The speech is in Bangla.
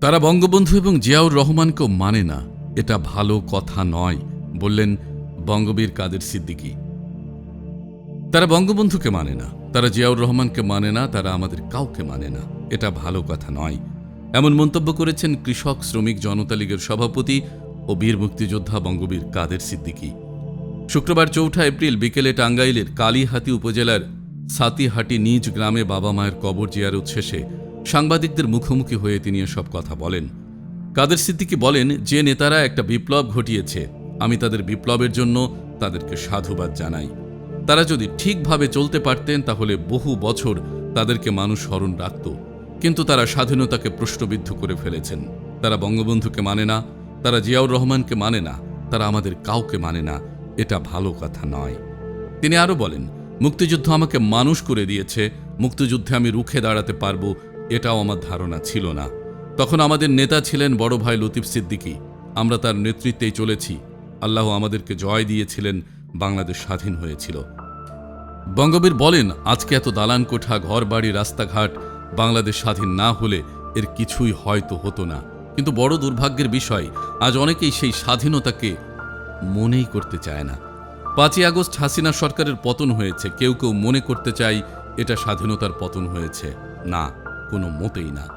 তারা বঙ্গবন্ধু এবং জিয়াউর রহমানকেও মানে না। এটা ভালো কথা নয়, বললেন বঙ্গবীর কাদের সিদ্দিকী। তারা বঙ্গবন্ধুকে মানে না, তারা জিয়াউর রহমানকে মানে না, তারা আমাদের কাউকে মানে না। এটা ভালো কথা নয়। এমন মন্তব্য করেছেন কৃষক, শ্রমিক, জনতা লীগের সভাপতি ও বীর মুক্তিযোদ্ধা বঙ্গবীর কাদের সিদ্দিকী। শুক্রবার চৌঠা এপ্রিল বিকেলে টাঙ্গাইলের কালীহাতি উপজেলার সাতিহাটি নিজ গ্রামে বাবা মায়ের কবর জিয়ারত শেষে সাংবাদিকদের মুখোমুখি হয়ে তিনি এসব কথা বলেন। কাদের সিদ্দিকী বলেন, যে নেতারা একটা বিপ্লব ঘটিয়েছে, আমি তাদের বিপ্লবের জন্য তাদেরকে সাধুবাদ জানাই। তারা যদি ঠিকভাবে চলতে পারতেন, তাহলে বহু বছর তাদেরকে মানুষ স্মরণ রাখত। কিন্তু তারা স্বাধীনতাকে প্রশ্নবিদ্ধ করে ফেলেছেন। তারা বঙ্গবন্ধুকে মানে না, তারা জিয়াউর রহমানকে মানে না, তারা আমাদের কাউকে মানে না, এটা ভালো কথা নয়। তিনি আরও বলেন, মুক্তিযুদ্ধ আমাকে মানুষ করে দিয়েছে, মুক্তিযুদ্ধে আমি রুখে দাঁড়াতে পারব এটাও আমার ধারণা ছিল না। তখন আমাদের নেতা ছিলেন বড় ভাই লতিফ সিদ্দিকী। আমরা তার নেতৃত্বেই চলেছি। আল্লাহ আমাদেরকে জয় দিয়েছিলেন, বাংলাদেশ স্বাধীন হয়েছিল। বঙ্গবীর বলেন, আজকে এত দালান কোঠা ঘর বাড়ি রাস্তাঘাট বাংলাদেশ স্বাধীন না হলে এর কিছুই হয়তো হতো না। কিন্তু বড় দুর্ভাগ্যের বিষয়, আজ অনেকেই সেই স্বাধীনতাকে মনেই করতে চায় না। পাঁচই আগস্ট হাসিনা সরকারের পতন হয়েছে। কেউ কেউ মনে করতে চায়, এটা স্বাধীনতার পতন হয়েছে। না। このモテイな。